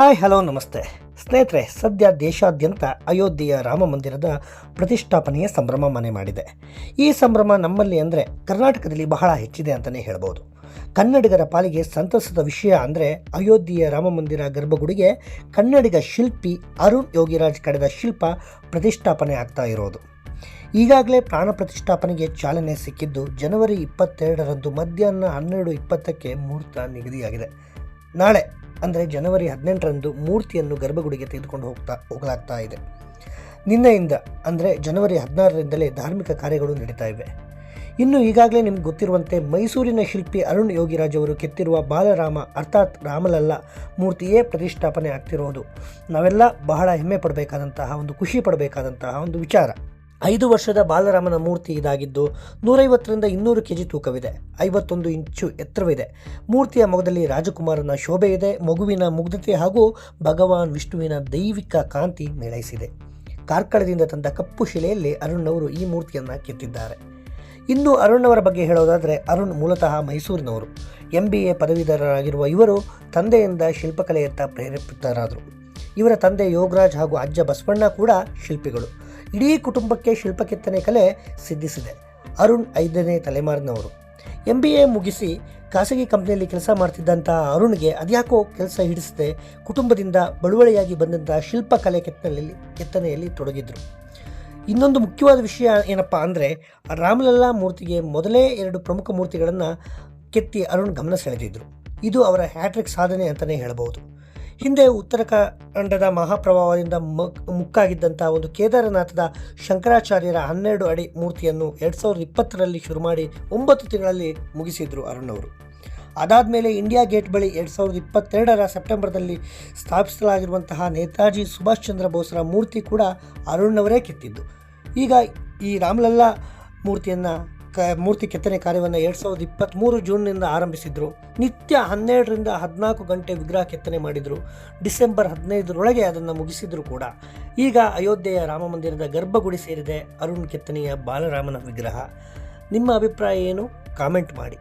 Hi, hello, ನಮಸ್ತೆ. ಸ್ನೇಹಿತರೆ, ಸದ್ಯ ದೇಶಾದ್ಯಂತ ಅಯೋಧ್ಯೆಯ ರಾಮ ಮಂದಿರದ ಪ್ರತಿಷ್ಠಾಪನೆಯ ಸಂಭ್ರಮ ಮನೆ ಮಾಡಿದೆ. ಈ ಸಂಭ್ರಮ ನಮ್ಮಲ್ಲಿ ಅಂದರೆ ಕರ್ನಾಟಕದಲ್ಲಿ ಬಹಳ ಹೆಚ್ಚಿದೆ ಅಂತಲೇ ಹೇಳ್ಬೋದು. ಕನ್ನಡಿಗರ ಪಾಲಿಗೆ ಸಂತಸದ ವಿಷಯ ಅಂದರೆ ಅಯೋಧ್ಯೆಯ ರಾಮ ಮಂದಿರ ಗರ್ಭಗುಡಿಗೆ ಕನ್ನಡಿಗ ಶಿಲ್ಪಿ ಅರುಣ್ ಯೋಗಿರಾಜ್ ಕಡೆದ ಶಿಲ್ಪ ಪ್ರತಿಷ್ಠಾಪನೆ ಆಗ್ತಾ ಇರೋದು. ಈಗಾಗಲೇ ಪ್ರಾಣ ಪ್ರತಿಷ್ಠಾಪನೆಗೆ ಚಾಲನೆ ಸಿಕ್ಕಿದ್ದು ಜನವರಿ ಇಪ್ಪತ್ತೆರಡರಂದು ಮಧ್ಯಾಹ್ನ ಹನ್ನೆರಡು ಇಪ್ಪತ್ತಕ್ಕೆ ಮುಹೂರ್ತ ನಿಗದಿಯಾಗಿದೆ. ನಾಳೆ ಅಂದರೆ ಜನವರಿ ಹದಿನೆಂಟರಂದು ಮೂರ್ತಿಯನ್ನು ಗರ್ಭಗುಡಿಗೆ ತೆಗೆದುಕೊಂಡು ಹೋಗ್ತಾ ಹೋಗಲಾಗ್ತಾ ಇದೆ. ನಿನ್ನೆಯಿಂದ ಅಂದರೆ ಜನವರಿ ಹದಿನಾರರಿಂದಲೇ ಧಾರ್ಮಿಕ ಕಾರ್ಯಗಳು ನಡೀತಾ ಇವೆ. ಇನ್ನು ಈಗಾಗಲೇ ನಿಮ್ಗೆ ಗೊತ್ತಿರುವಂತೆ ಮೈಸೂರಿನ ಶಿಲ್ಪಿ ಅರುಣ್ ಯೋಗಿರಾಜ್ ಅವರು ಕೆತ್ತಿರುವ ಬಾಲರಾಮ ಅರ್ಥಾತ್ ರಾಮಲಲ್ಲ ಮೂರ್ತಿಯೇ ಪ್ರತಿಷ್ಠಾಪನೆ ಆಗ್ತಿರೋದು. ನಾವೆಲ್ಲ ಬಹಳ ಹೆಮ್ಮೆ ಪಡಬೇಕಾದಂತಹ, ಒಂದು ಖುಷಿ ಪಡಬೇಕಾದಂತಹ ಒಂದು ವಿಚಾರ. ಐದು ವರ್ಷದ ಬಾಲರಾಮನ ಮೂರ್ತಿ ಇದಾಗಿದ್ದು ನೂರೈವತ್ತರಿಂದ ಇನ್ನೂರು ಕೆಜಿ ತೂಕವಿದೆ. ಐವತ್ತೊಂದು ಇಂಚು ಎತ್ತರವಿದೆ. ಮೂರ್ತಿಯ ಮೊಗದಲ್ಲಿ ರಾಜಕುಮಾರನ ಶೋಭೆ ಇದೆ. ಮಗುವಿನ ಮುಗ್ಧತೆ ಹಾಗೂ ಭಗವಾನ್ ವಿಷ್ಣುವಿನ ದೈವಿಕ ಕಾಂತಿ ಮೇಳೈಸಿದೆ. ಕಾರ್ಕಳದಿಂದ ತಂದ ಕಪ್ಪು ಶಿಲೆಯಲ್ಲಿ ಅರುಣ್ ಅವರು ಈ ಮೂರ್ತಿಯನ್ನು ಕೆತ್ತಿದ್ದಾರೆ. ಇನ್ನು ಅರುಣ್ ಅವರ ಬಗ್ಗೆ ಹೇಳೋದಾದರೆ ಅರುಣ್ ಮೂಲತಃ ಮೈಸೂರಿನವರು. ಎಂ ಬಿ ಎ ಪದವೀಧರರಾಗಿರುವ ಇವರು ತಂದೆಯಿಂದ ಶಿಲ್ಪಕಲೆಯತ್ತ ಪ್ರೇರೇಪಿತರಾದರು. ಇವರ ತಂದೆ ಯೋಗರಾಜ್ ಹಾಗೂ ಅಜ್ಜ ಬಸವಣ್ಣ ಕೂಡ ಶಿಲ್ಪಿಗಳು. ಇಡೀ ಕುಟುಂಬಕ್ಕೆ ಶಿಲ್ಪ ಕೆತ್ತನೆ ಕಲೆ ಸಿದ್ಧಿಸಿದೆ. ಅರುಣ್ ಐದನೇ ತಲೆಮಾರಿನವರು. ಎಂ ಬಿ ಎ ಮುಗಿಸಿ ಖಾಸಗಿ ಕಂಪ್ನಿಯಲ್ಲಿ ಕೆಲಸ ಮಾಡ್ತಿದ್ದಂಥ ಅರುಣ್ಗೆ ಅದ್ಯಾಕೋ ಕೆಲಸ ಹಿಡಿಸದೆ ಕುಟುಂಬದಿಂದ ಬಳುವಳಿಯಾಗಿ ಬಂದಂತಹ ಶಿಲ್ಪಕಲೆ ಕೆತ್ತನೆಯಲ್ಲಿ ಕೆತ್ತನೆಯಲ್ಲಿ ತೊಡಗಿದ್ರು. ಇನ್ನೊಂದು ಮುಖ್ಯವಾದ ವಿಷಯ ಏನಪ್ಪ ಅಂದರೆ, ರಾಮಲಲ್ಲಾ ಮೂರ್ತಿಗೆ ಮೊದಲೇ ಎರಡು ಪ್ರಮುಖ ಮೂರ್ತಿಗಳನ್ನು ಕೆತ್ತಿ ಅರುಣ್ ಗಮನ ಸೆಳೆದಿದ್ದರು ಇದು ಅವರ ಹ್ಯಾಟ್ರಿಕ್ ಸಾಧನೆ ಅಂತಲೇ ಹೇಳಬಹುದು. ಹಿಂದೆ ಉತ್ತರ ಕನ್ನಡದ ಮಹಾಪ್ರಭಾವದಿಂದ ಮಕ್ ಮುಕ್ಕಾಗಿದ್ದಂಥ ಒಂದು ಕೇದಾರನಾಥದ ಶಂಕರಾಚಾರ್ಯರ ಹನ್ನೆರಡು ಅಡಿ ಮೂರ್ತಿಯನ್ನು ಎರಡು ಸಾವಿರದ ಇಪ್ಪತ್ತರಲ್ಲಿ ಶುರು ಮಾಡಿ ಒಂಬತ್ತು ತಿಂಗಳಲ್ಲಿ ಮುಗಿಸಿದ್ರು ಅರುಣ್ ಅವರು. ಅದಾದಮೇಲೆ ಇಂಡಿಯಾ ಗೇಟ್ ಬಳಿ ಎರಡು ಸಾವಿರದ ಇಪ್ಪತ್ತೆರಡರ ಸೆಪ್ಟೆಂಬರ್ದಲ್ಲಿ ಸ್ಥಾಪಿಸಲಾಗಿರುವಂತಹ ನೇತಾಜಿ ಸುಭಾಷ್ ಚಂದ್ರ ಬೋಸ್ರ ಮೂರ್ತಿ ಕೂಡ ಅರುಣ್ ಅವರೇ ಕೆತ್ತಿದ್ದು. ಈಗ ಈ ರಾಮಲಲ್ಲಾ ಮೂರ್ತಿಯನ್ನು ಕ, ಮೂರ್ತಿ ಕೆತ್ತನೆ ಕಾರ್ಯವನ್ನು ಎರಡು ಸಾವಿರದ ಇಪ್ಪತ್ತ್ಮೂರು ಜೂನ್ನಿಂದ ಆರಂಭಿಸಿದ್ರು. ನಿತ್ಯ ಹನ್ನೆರಡರಿಂದ ಹದಿನಾಲ್ಕು ಗಂಟೆ ವಿಗ್ರಹ ಕೆತ್ತನೆ ಮಾಡಿದರು. ಡಿಸೆಂಬರ್ ಹದಿನೈದರೊಳಗೆ ಅದನ್ನು ಮುಗಿಸಿದ್ರು ಕೂಡ. ಈಗ ಅಯೋಧ್ಯೆಯ ರಾಮ ಮಂದಿರದ ಗರ್ಭಗುಡಿ ಸೇರಿದೆ. ಅರುಣ್ ಕೆತ್ತನೆಯ ಬಾಲರಾಮನ ವಿಗ್ರಹ. ನಿಮ್ಮ ಅಭಿಪ್ರಾಯ ಏನು? ಕಾಮೆಂಟ್ ಮಾಡಿ.